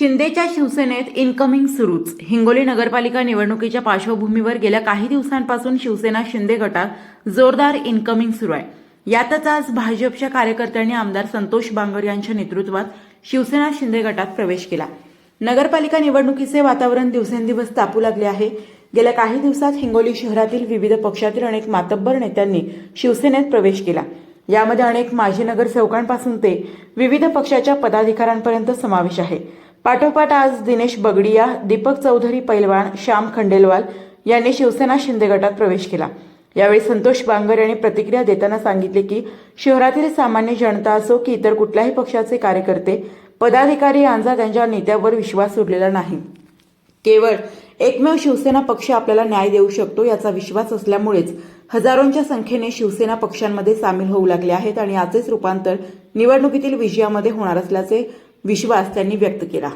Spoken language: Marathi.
शिंदेच्या शिवसेनेत इनकमिंग सुरूच. हिंगोली नगरपालिका निवडणुकीच्या पार्श्वभूमीवर गेल्या काही दिवसांपासून शिवसेना शिंदे गटात जोरदार इनकमिंग सुरू आहे. यातच आज भाजपच्या कार्यकर्त्यांनी आमदार संतोष बांगर यांच्या नेतृत्वात शिवसेना शिंदे गटात प्रवेश केला. नगरपालिका निवडणुकीचे वातावरण दिवसेंदिवस तापू लागले आहे. गेल्या काही दिवसात हिंगोली शहरातील विविध पक्षातील अनेक मातब्बर नेत्यांनी शिवसेनेत प्रवेश केला. यामध्ये अनेक माजी नगरसेवकांपासून ते विविध पक्षाच्या पदाधिकाऱ्यांपर्यंत समावेश आहे. पाठोपाठ आज दिनेश बगडिया दीपक चौधरी पैलवान श्याम खंडेलवाल यांनी शिवसेना शिंदे गटात प्रवेश केला. यावेळी संतोष बांगर यांनी प्रतिक्रिया देताना सांगितले की शहरातील सामान्य जनता असो की इतर कुठल्याही पक्षाचे कार्यकर्ते पदाधिकारी यांचा त्यांच्या नेत्यावर विश्वास उरलेला नाही. केवळ एकमेव शिवसेना पक्ष आपल्याला न्याय देऊ शकतो याचा विश्वास असल्यामुळेच हजारोंच्या संख्येने शिवसेना पक्षांमध्ये सामील होऊ लागले आहेत आणि याचेच रूपांतर निवडणुकीतील विजयामध्ये होणार असल्याचे विश्वास त्यांनी व्यक्त केला.